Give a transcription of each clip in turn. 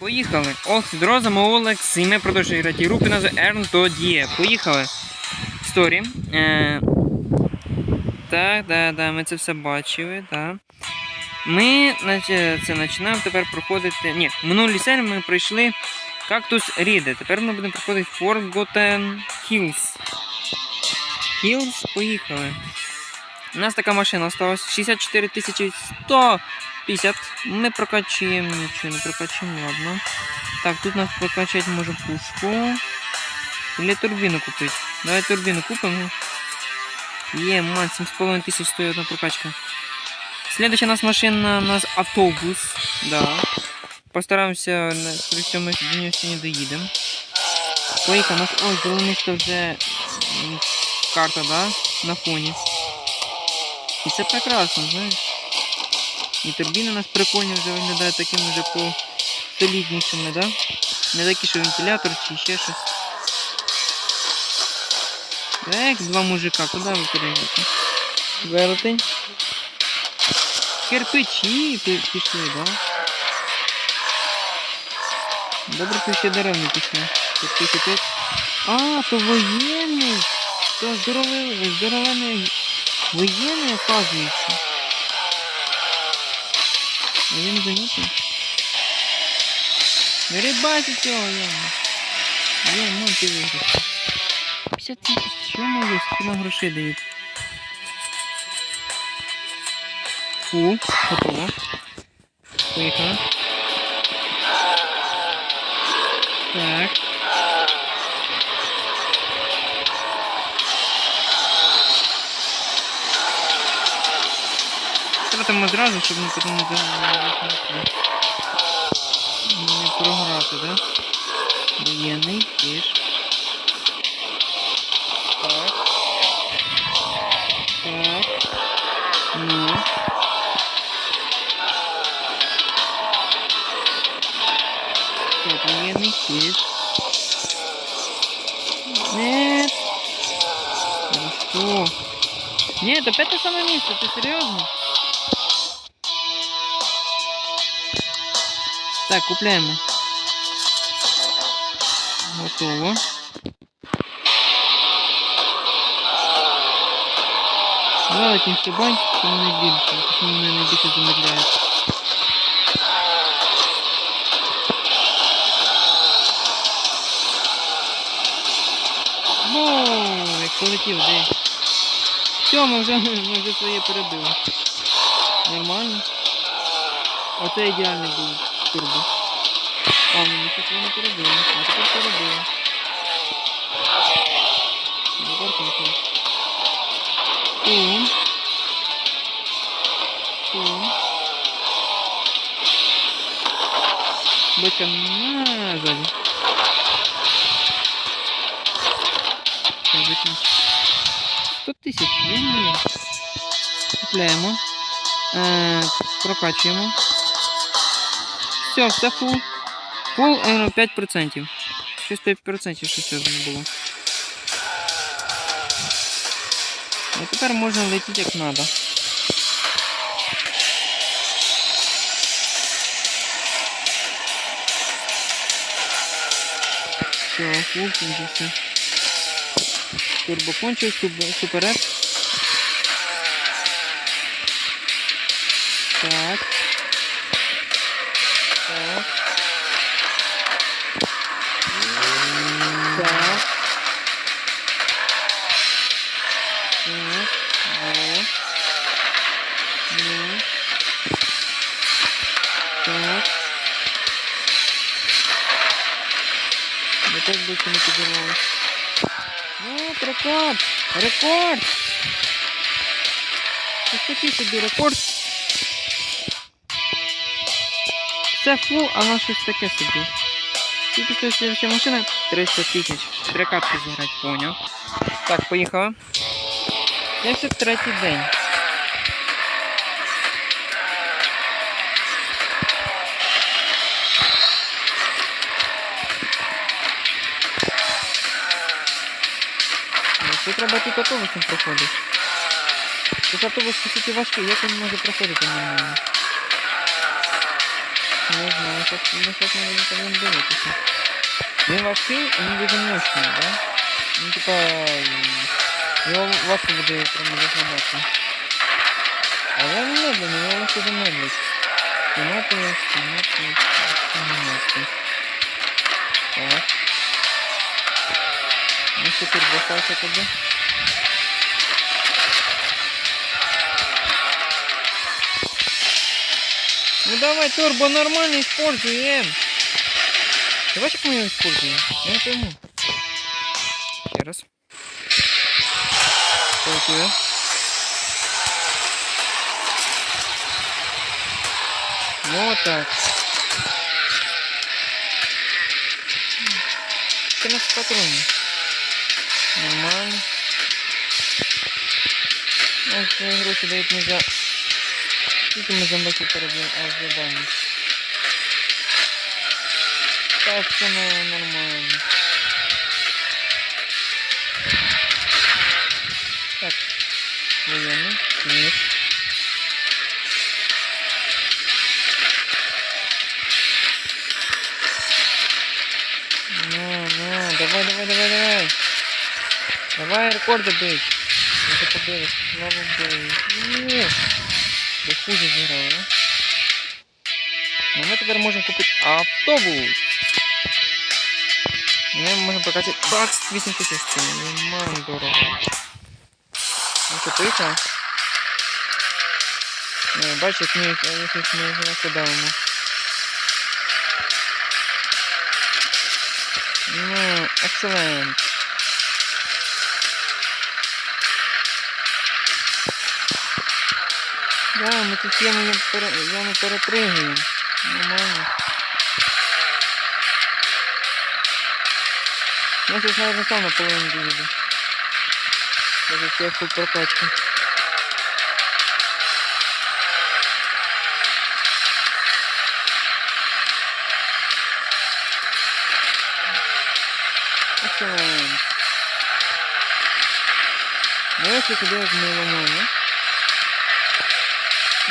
Поїхали. Ох, з ми Олекс, і ми продовжуємо грати назвою Earn to Die. Поїхали. Сторі. Е... Так, да, да, ми це все бачили, так. Ми це починаємо тепер проходити. Ні, в минулій серії ми пройшли Кактус Ріде. Тепер ми будемо проходити Forgotten Hills. Hills, поїхали. У нас така машина осталась 64 150. Ми прокачуємо, нічого не прокачуємо, ладно. Так, тут нас прокачати може пушку. Или турбіну купити. Давай турбіну купимо. Є, ман, 7,5 тисяч стоїть одна прокачка. Следующая у нас машина, у нас автобус. Да. Постараємося, на- при всьому до нього сьогодні доїдемо. Поїхали, у нас, ой, зеленista вже м, карта, да, на фоні. І це прекрасно, знаєш. І турбіни у нас прикольні вже виглядають такими вже по соліднішими, да? Не такі, що вентилятор чи ще щось. Ех, два мужика, куди ви перейдете? Велетень. Кирпичі пішли, да? Добре, що ще дерев не пішли. Кирпичі тут. А, то воєнний! То здоровий, здоровений воєнний, оказується. А я не замітив. Не рибайте цього, яма. Є, ну ти виграш. 50 тисяч, що моє, скільки грошей дають? Фу, готово. Поїхали. Так. Тратимо зразу, щоб ми потім не за- не програти, да? Воєнний, теж. Так. Так. Ну. Так, воєнний, теж. Нет. Хорошо. Нет, опять то самое место, ты серьезно? Так, купляємо. Готово. Давай тим шибань, що найбільше, що мене найбільше замедляє. Воу, як полетів, де? Все, ми вже, ми вже своє перебили. Нормально. Оце ідеальний був турбо. Ну ми щось не перебили. А тепер перебили. Тепер кончилось. Пум. Пум. Бочка на. Так, візьмемо. 100 тисяч, я не Купляємо. Е, прокачуємо. Все, все фул. Фул е, 5%. Щось 5% що це не було. А тепер можна летіти як треба. Все, фул кончився. Турбо кончив, супер, Опять більше не підірвалося. Вот, рекорд! Рекорд! Ось такий собі рекорд. Це фул, а на щось таке собі. Скільки стоїть следующая машина? 300 тисяч. Три катки зіграти, поняв. Так, поїхали. 73 день. Ну, Це треба тут автобусом проходити. Тут автобус по суті важкий, як він може проходити нормально? Не знаю, как, ну, как мы будем там дивитися. Він важкий, і він дуже мощний, да? Ну, типа, його важко буде прямо розглядати. Але він медленний, його легко замедлить. Знімати, знімати, знімати. Так. Ну, тут бахайся тобі? Ну давай турбо нормально используем. Давай как мы ее используем. Я не пойму. Еще раз. Тебя? Вот так. 14 патронов. Нормально. Ось ці гроші дають не за... Скільки ми зомбаків переб'ємо? А, за баню. Так, все на- нормально. Так. Воєнний. Ні. Ну, ну, давай, давай, давай, давай. Давай рекорди бить. Я це подивись. Слава Богу. Ні. Ви хуже зіграли, да? Ну, ми тепер можемо купити автобус. Ми можемо прокачати бакс 8 тисяч стоїть. Нормально дорого. Ну що, поїхали? Не, бачиш, як ми їх, як їх ми накидаємо. Ну, excellent. Да, ми тут яму, пере, яму перепригуємо. Нормально. Я сейчас, наверное, сам наполовину доеду. Даже я фул прокачку. Excellent. Ну, если куда я не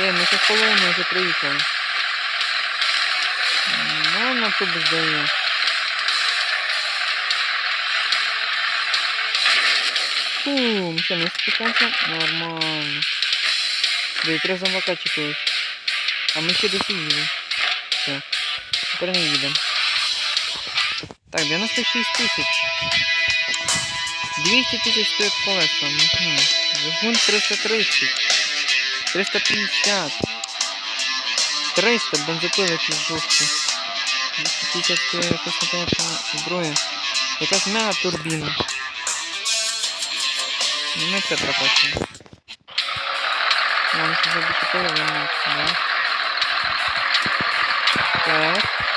Де, ми ще половину вже приїхали. Ну, на автобус дає. Фу, що, не спускаємося? Нормально. Да і три зомбака чекають. А ми ще досі їдемо. Все. Тепер не їдемо. Так, 96 тисяч. 200 тисяч стоїть колеса. Угу. Двигун 330. 350. 300 бензопили якісь жорсткі. 250 стоїть якась непонятна зброя. Якась мега турбіна. Ну, Ми це прокачуємо. Нам ще забути перевернути, да? Так. Так.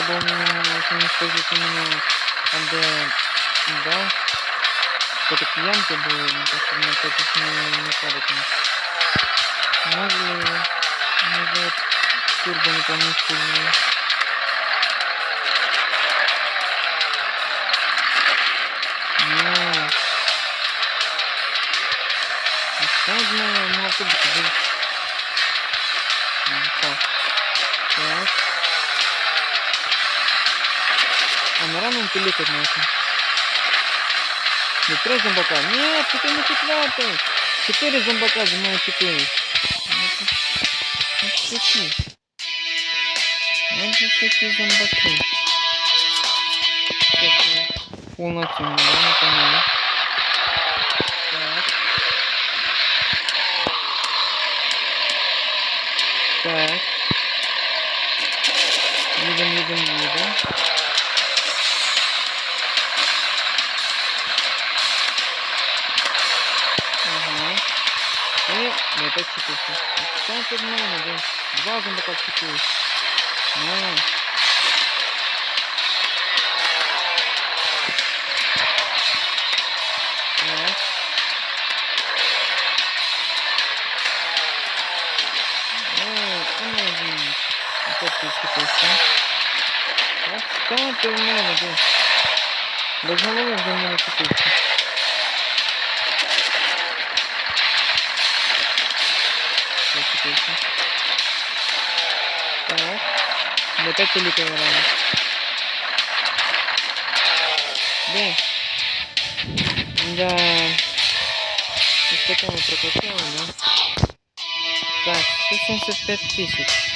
Тому що мені треба мені скажіть іменно там, де да, по такі ямки були, ну, так що мені так не, не падать. Можливо, може турбо не повністю. Ну, а що ж ми на пиликать можно. Не три зомбака. Нет, это не четвертый. Четыре зомбака за мной четыре. Вот шути. Вот же шути зомбаки. Полноценно, да, понял. Так. Так. Едем, едем, едем. Опять чекался. Там тут много, да. Два зомбака чекают. Ну. Опять ты в мене, де? Без голови вже мене купився. Зачепився. Так. Ми опять політали рано. Де? Да. Ось такому прокачали, да? Так, 175 тисяч.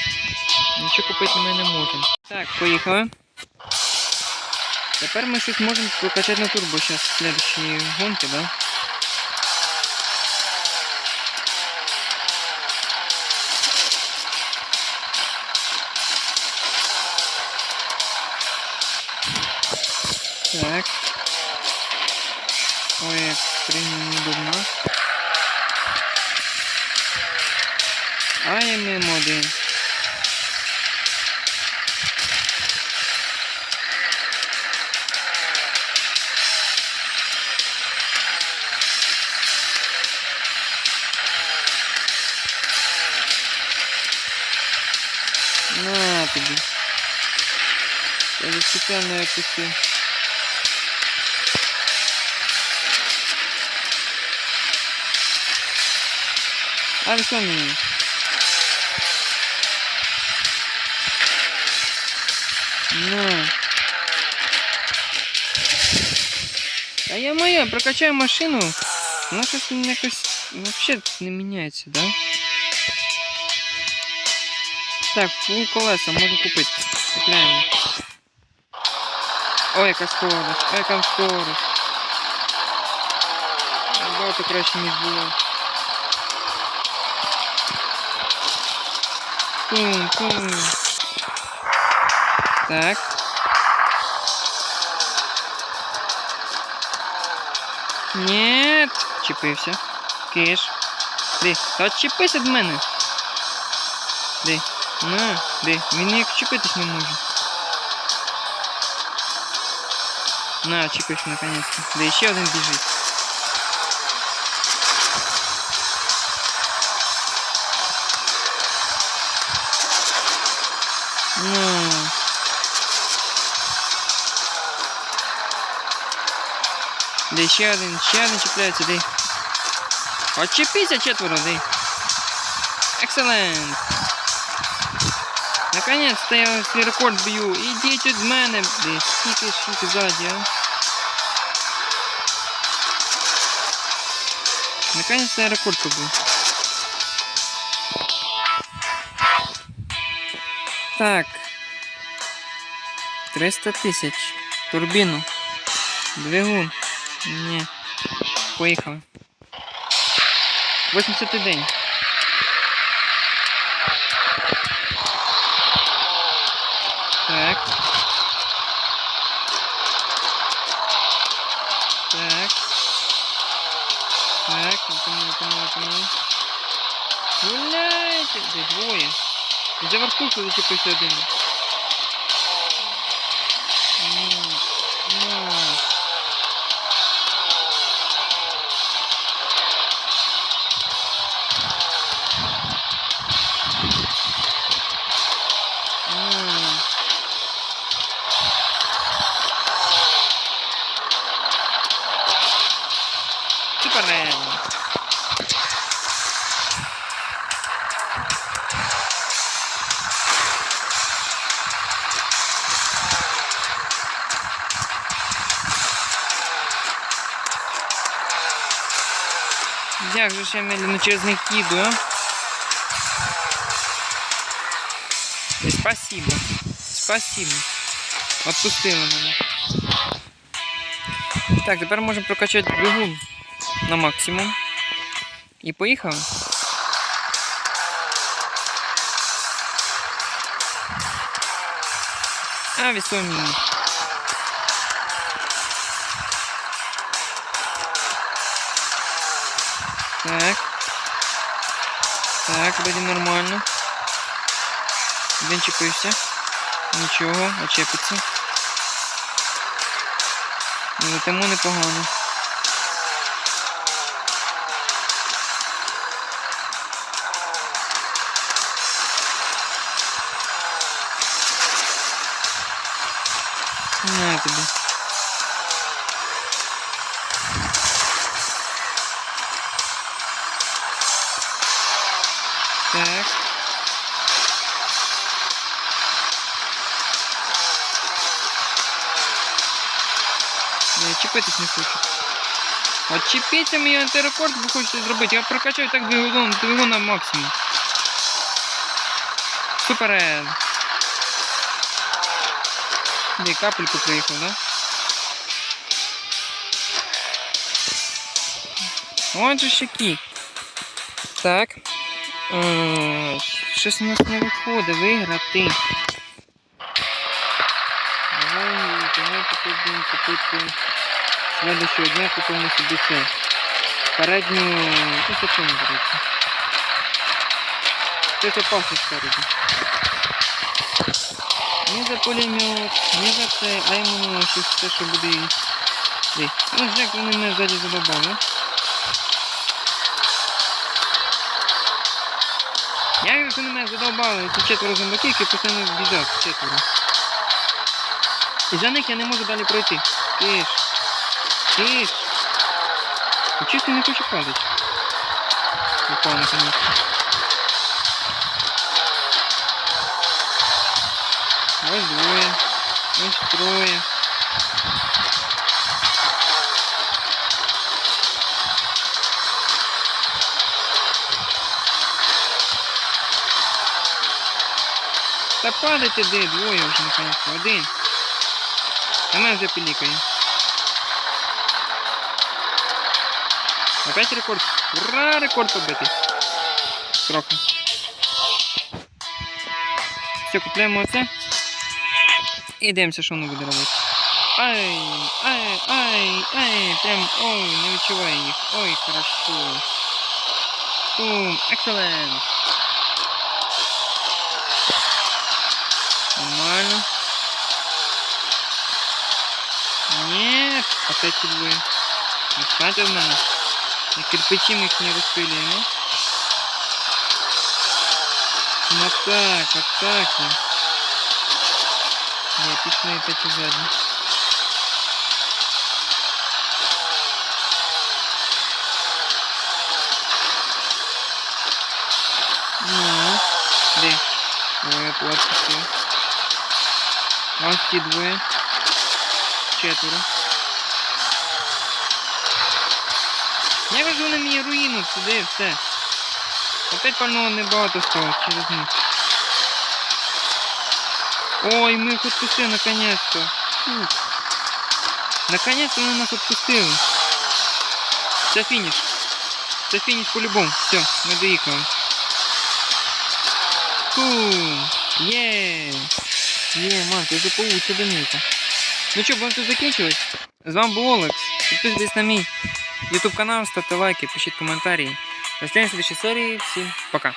Нічого купити ми не можемо. Так, поїхали. Тепер ми щось можемо прокачати на турбо зараз в следующій гонки, да? Я же спеціально опустив. А що мені? На. А я моя, прокачаю машину. Вона щось мені якось вообще не міняється, да? Так, фул колеса можу купити. Купляємо. Ой, яка скорость, ой, яка скорость. Набагато краще, ніж було. Пум, пум. Так. Нет. Чіпився. Киш. Ди. Та чіпись від мене. Ди. На, ди. Він ніяк чіпитись не може. На, чіпився наконец-то. Да ще один біжить. Ну. Да ще один, ще один чіпляється, ди. Отчепися четверо, ди. Excellent. Наконец-то я свій рекорд б'ю. Ідіть від мене, ди. Скільки, скільки ззаді, а. Наконец-то я рекорд побив. Так. 300 тисяч. Турбіну. Двигун. Ні. Поїхали. 80 день. Так. Так. Так, тому, тому, тому. Гуляйте! Де двоє. За верхушку зачепився один. Супермен. Як же я медленно через них їду, а? Спасибо. Спасибо. Отпустили мене. Так, тепер можемо прокачати двигун на максимум. І поїхали. А, весомі. Так. Так, вроде нормально. Один чіпився. Нічого, очепиться. Летимо непогано. На тобі. Так. Я чіпитись не хочу. От чіпіться мій антирекорд, бо хочете зробити. Я прокачаю так двигун, двигун на максимум. Супер. Де капельку приїхав, да? От же щеки. Так. Е, Щось у нас не виходить виграти. Давай, давай попробуємо купити следующего дня купимо собі це. Передню. Ну, до речі. Це опасно спереду. Не за пулемет, не за це, а іменно щось те, що буде. Десь. Ну, як вони мене ззаді задобали. Я говорю, що вони мене задовбали, це четверо зомбаків, які постійно біжать, четверо. І за них я не можу далі пройти. Киш. Ну, чисто не хочу падати. Упав наконец. Ось троє. Та падайте де, двоє вже наконец. Один. А мене вже пілікає. Опять рекорд. Ура, рекорд побитий. Трохи. Все, купляємо оце. І дивимося, що воно буде робити. Ай, ай, ай, ай, прям, ой, не відчуваю їх. Ой, хорошо. Бум, excellent. Нормально. Нет, опять ці двоє. Не спати в мене. На кирпичи мы их не распыляем, а? Ну так, атаки. Не, пішли опять задні. Ну, де? Двоє плат пішли. Ось ці двоє. Четверо. Я кажу, вони мені руїну туди, все. Опять пального небагато стало через них. Ой, ми їх відпустили наконец-то. Фух. Наконец-то вони нас відпустили. Це фініш. Це фініш по-любому. Все, ми доїхали. Бум! Є! Є, ман, це вже получше домівка. Ну що, будемо тут закінчувати? З вами був Олекс. Підписуйтесь на мій YouTube канал, ставте лайки, пишіть коментарі. До следующей серії. Всім пока.